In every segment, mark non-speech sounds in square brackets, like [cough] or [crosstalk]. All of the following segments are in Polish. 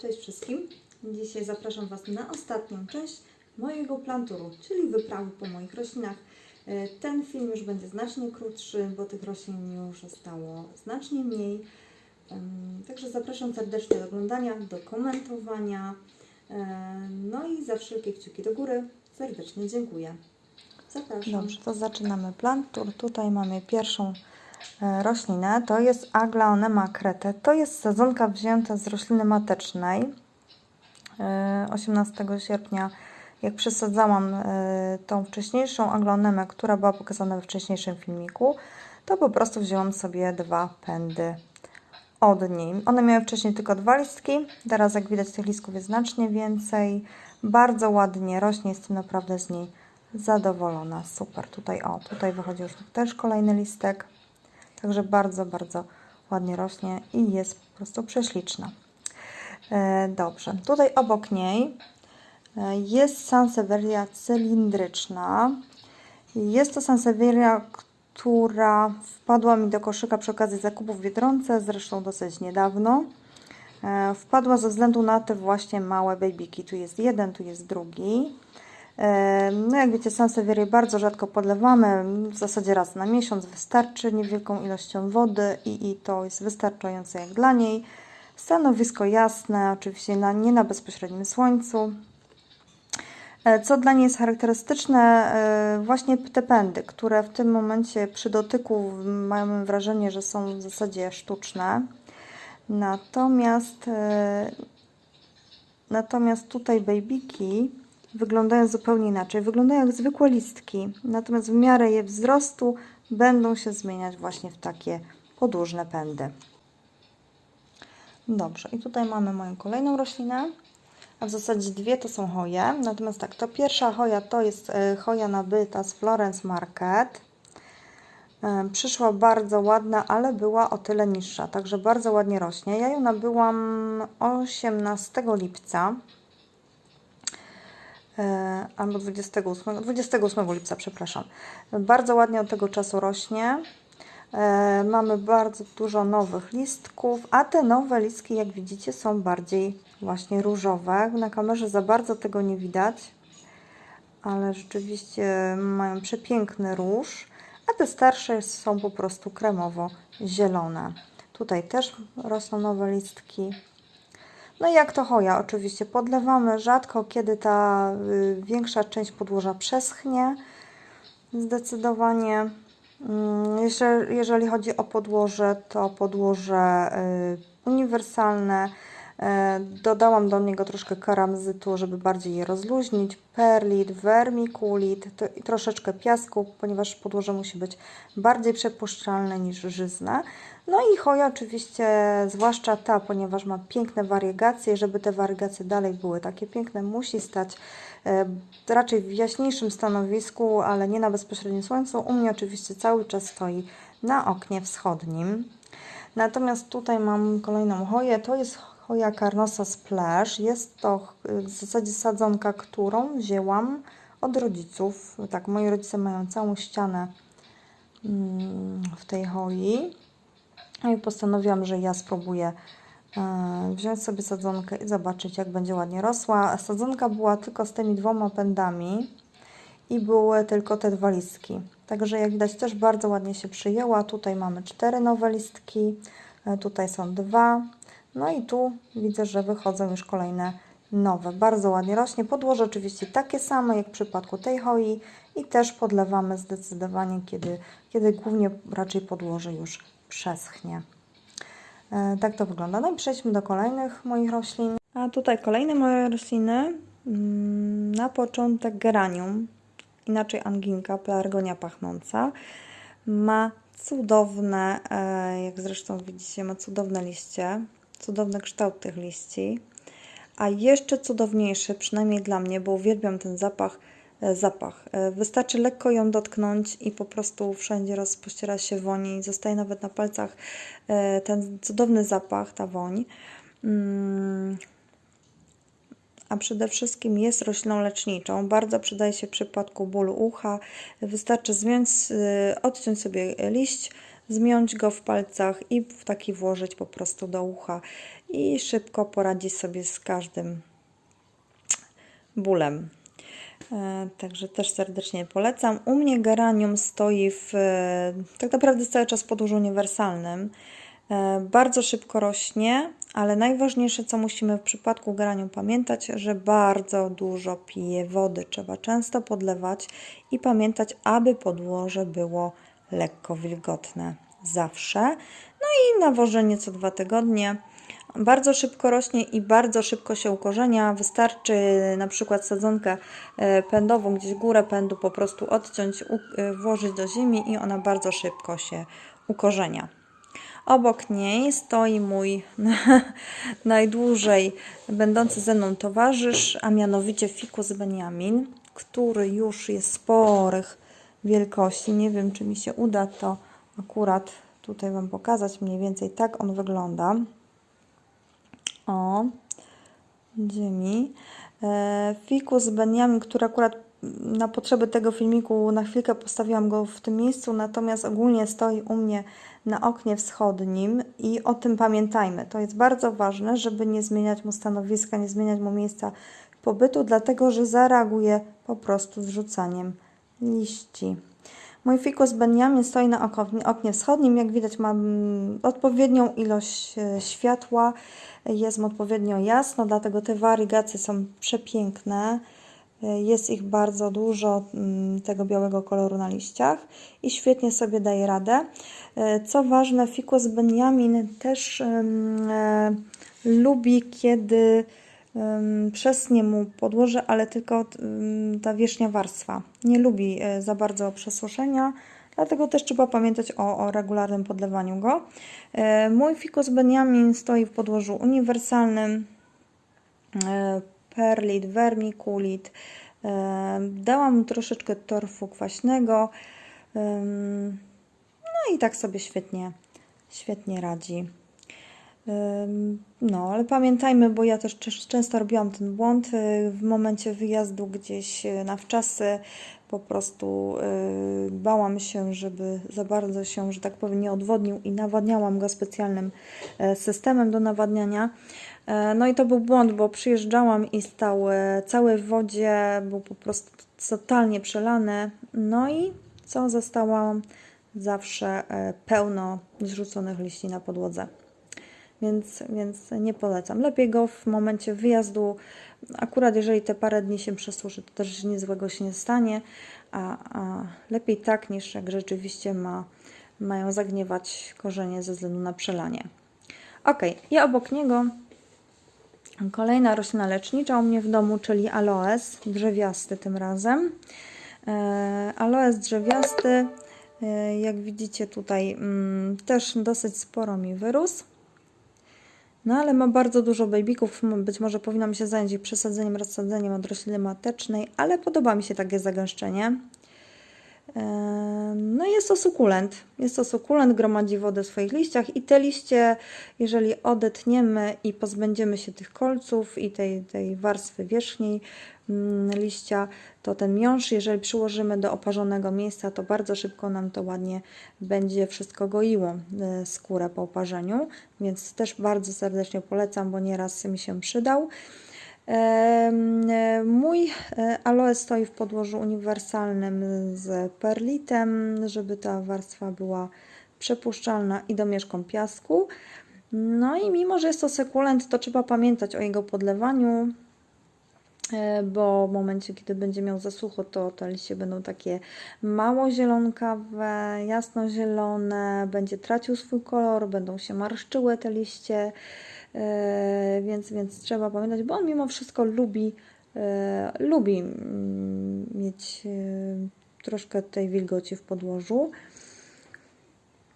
Cześć wszystkim. Dzisiaj zapraszam Was na ostatnią część mojego planturu, czyli wyprawy po moich roślinach. E, Ten film już będzie znacznie krótszy, bo tych roślin już zostało znacznie mniej. Także zapraszam serdecznie do oglądania, do komentowania. E, No i za wszelkie kciuki do góry serdecznie dziękuję. Zapraszam. Dobrze, to zaczynamy plantur. Tutaj mamy pierwszą roślinę. To jest Aglaonema crete. To jest sadzonka wzięta z rośliny matecznej. E, 18 sierpnia, jak przesadzałam e, tą wcześniejszą aglaonemę, która była pokazana we wcześniejszym filmiku, to po prostu wzięłam sobie dwa pędy od niej. One miały wcześniej tylko dwa listki, teraz jak widać tych listków jest znacznie więcej. Bardzo ładnie rośnie, jestem naprawdę z niej zadowolona. Super, tutaj o, tutaj wychodzi już też kolejny listek. Także bardzo, bardzo ładnie rośnie i jest po prostu prześliczna. E, dobrze, tutaj obok niej e, jest Sansevieria cylindryczna. Jest to Sansevieria, która wpadła mi do koszyka przy okazji zakupów w Biedronce, zresztą dosyć niedawno. E, Wpadła ze względu na te właśnie małe babyki. Tu jest jeden, tu jest drugi. E, No jak wiecie, Sansevierię bardzo rzadko podlewamy, w zasadzie raz na miesiąc wystarczy niewielką ilością wody i, i to jest wystarczające jak dla niej. Stanowisko jasne, oczywiście na, nie na bezpośrednim słońcu. E, Co dla niej jest charakterystyczne, e, właśnie te pędy, które w tym momencie przy dotyku mamy wrażenie, że są w zasadzie sztuczne. Natomiast, natomiast tutaj babyki wyglądają zupełnie inaczej. Wyglądają jak zwykłe listki, natomiast w miarę je wzrostu będą się zmieniać właśnie w takie podłużne pędy. Dobrze, i tutaj mamy moją kolejną roślinę, a w zasadzie dwie to są hoje. Natomiast tak, to pierwsza hoja to jest e, hoja nabyta z Florence Market. E, Przyszła bardzo ładna, ale była o tyle niższa, także bardzo ładnie rośnie. Ja ją nabyłam 18 lipca albo 28, 28 lipca, przepraszam. Bardzo ładnie od tego czasu rośnie. E, Mamy bardzo dużo nowych listków, a te nowe listki, jak widzicie, są bardziej właśnie różowe. Na kamerze za bardzo tego nie widać, ale rzeczywiście mają przepiękny róż, a te starsze są po prostu kremowo-zielone. Tutaj też rosną nowe listki. No i jak to hoja, oczywiście podlewamy rzadko, kiedy ta y, większa część podłoża przeschnie. Zdecydowanie. Mm, Jeżeli, jeżeli chodzi o podłoże, to podłoże y, uniwersalne. E, Dodałam do niego troszkę karamzytu, żeby bardziej je rozluźnić, perlit, vermiculit to, i troszeczkę piasku, ponieważ podłoże musi być bardziej przepuszczalne niż żyzne. No i choja oczywiście, zwłaszcza ta, ponieważ ma piękne wariegacje, żeby te wariegacje dalej były takie piękne, musi stać e, raczej w jaśniejszym stanowisku, ale nie na bezpośrednim słońcu. U mnie oczywiście cały czas stoi na oknie wschodnim. Natomiast tutaj mam kolejną choję, to jest choja Carnosa Splash. Jest to y, w zasadzie sadzonka, którą wzięłam od rodziców. Tak, moi rodzice mają całą ścianę mm, w tej choi. No i postanowiłam, że ja spróbuję e, wziąć sobie sadzonkę i zobaczyć, jak będzie ładnie rosła. Sadzonka była tylko z tymi dwoma pędami i były tylko te dwa listki. Także jak widać też bardzo ładnie się przyjęła. Tutaj mamy cztery nowe listki, e, tutaj są dwa. No i tu widzę, że wychodzą już kolejne nowe. Bardzo ładnie rośnie. Podłoże oczywiście takie same jak w przypadku tej hoi i też podlewamy zdecydowanie, kiedy, kiedy głównie raczej podłoże już przeschnie. E, Tak to wygląda. No i przejdźmy do kolejnych moich roślin. A tutaj kolejne moje rośliny. Mm, Na początek geranium, inaczej anginka, pelargonia pachnąca. Ma cudowne, e, jak zresztą widzicie, ma cudowne liście, cudowny kształt tych liści. A jeszcze cudowniejszy, przynajmniej dla mnie, bo uwielbiam ten zapach, e, zapach. E, Wystarczy lekko ją dotknąć i po prostu wszędzie rozpościera się woń i zostaje nawet na palcach e, ten cudowny zapach, ta woń. Mm, a przede wszystkim jest rośliną leczniczą. Bardzo przydaje się w przypadku bólu ucha. Wystarczy zmiąć, y, odciąć sobie liść, zmiąć go w palcach i taki włożyć po prostu do ucha i szybko poradzić sobie z każdym bólem. E, Także też serdecznie polecam. U mnie geranium stoi w, e, tak naprawdę cały czas podłożu uniwersalnym. E, Bardzo szybko rośnie, ale najważniejsze, co musimy w przypadku geranium pamiętać, że bardzo dużo pije wody. Trzeba często podlewać i pamiętać, aby podłoże było lekko wilgotne zawsze. No i nawożenie co dwa tygodnie. Bardzo szybko rośnie i bardzo szybko się ukorzenia. Wystarczy na przykład sadzonkę e, pędową, gdzieś górę pędu po prostu odciąć, e, włożyć do ziemi i ona bardzo szybko się ukorzenia. Obok niej stoi mój [laughs] najdłużej będący ze mną towarzysz, a mianowicie Fikus Benjamin, który już jest sporych wielkości. Nie wiem, czy mi się uda to akurat tutaj Wam pokazać. Mniej więcej tak on wygląda. O, ziemi. E, Fikus Benjamin, który akurat na potrzeby tego filmiku na chwilkę postawiłam go w tym miejscu, natomiast ogólnie stoi u mnie na oknie wschodnim i o tym pamiętajmy. To jest bardzo ważne, żeby nie zmieniać mu stanowiska, nie zmieniać mu miejsca pobytu, dlatego że zareaguje po prostu zrzucaniem liści. Mój fikus Benjamin stoi na oknie wschodnim. Jak widać, mam odpowiednią ilość e, światła, jest odpowiednio jasno, dlatego te wariegacje są przepiękne. E, Jest ich bardzo dużo mm, tego białego koloru na liściach i świetnie sobie daje radę. E, Co ważne, fikus Benjamin też e, lubi, kiedy przesnie mu podłoże, ale tylko ta wierzchnia warstwa. Nie lubi e, za bardzo przesuszenia, dlatego też trzeba pamiętać o, o regularnym podlewaniu go. E, Mój fikus Benjamin stoi w podłożu uniwersalnym, e, perlit, vermiculit. Dałam mu troszeczkę torfu kwaśnego. No i tak sobie świetnie, świetnie radzi. No, ale pamiętajmy, bo ja też często robiłam ten błąd y, w momencie wyjazdu gdzieś y, na wczasy. Po prostu y, bałam się, żeby za bardzo się, że tak powiem, nie odwodnił i nawadniałam go specjalnym e, systemem do nawadniania. E, No i to był błąd, bo przyjeżdżałam i stał e, cały w wodzie, był po prostu totalnie przelany. No i co zostałam zawsze pełno zrzuconych liści na podłodze więc, więc nie polecam. Lepiej go w momencie wyjazdu, akurat jeżeli te parę dni się przesuszy, to też nic złego się nie stanie, a, a lepiej tak niż jak rzeczywiście ma, mają zagniewać korzenie ze względu na przelanie. Ok, i obok niego kolejna roślina lecznicza u mnie w domu, czyli aloes drzewiasty tym razem. E, Aloes drzewiasty, e, jak widzicie tutaj, mm, też dosyć sporo mi wyrósł. No ale ma bardzo dużo babyków, m- być może powinnam się zająć przesadzeniem, rozsadzeniem od rośliny matecznej, ale podoba mi się takie zagęszczenie. No jest to sukulent. Jest to sukulent, gromadzi wodę w swoich liściach i te liście, jeżeli odetniemy i pozbędziemy się tych kolców i tej, tej warstwy wierzchniej mm, liścia, to ten miąższ, jeżeli przyłożymy do oparzonego miejsca, to bardzo szybko nam to ładnie będzie wszystko goiło e, skórę po oparzeniu, więc też bardzo serdecznie polecam, bo nieraz mi się przydał. Mój e, aloe stoi w podłożu uniwersalnym z perlitem, żeby ta warstwa była przepuszczalna i domieszką piasku. No i mimo, że jest to sekulent, to trzeba pamiętać o jego podlewaniu, e, bo w momencie, kiedy będzie miał zasucho, to te liście będą takie mało zielonkawe, jasnozielone, będzie tracił swój kolor, będą się marszczyły te liście, więc, więc trzeba pamiętać, bo on mimo wszystko lubi, e, lubi mm, mieć e, troszkę tej wilgoci w podłożu.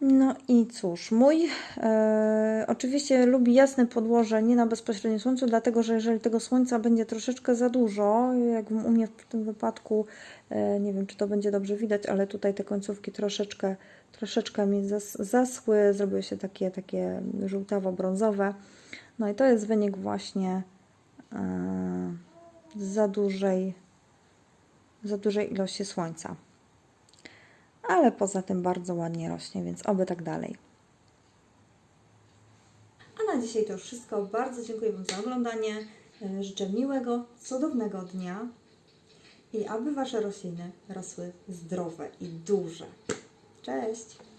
No i cóż, mój e, oczywiście lubi jasne podłoże, nie na bezpośrednim słońcu, dlatego że jeżeli tego słońca będzie troszeczkę za dużo, jak u mnie w tym wypadku, e, nie wiem czy to będzie dobrze widać, ale tutaj te końcówki troszeczkę, troszeczkę mi zas, zaschły, zrobiły się takie, takie żółtawo-brązowe. No i to jest wynik właśnie e, za dużej, za dużej ilości słońca. ale poza tym bardzo ładnie rośnie, więc oby tak dalej. A na dzisiaj to już wszystko. Bardzo dziękuję Wam za oglądanie. E, Życzę miłego, cudownego dnia i aby Wasze rośliny rosły zdrowe i duże. Cześć!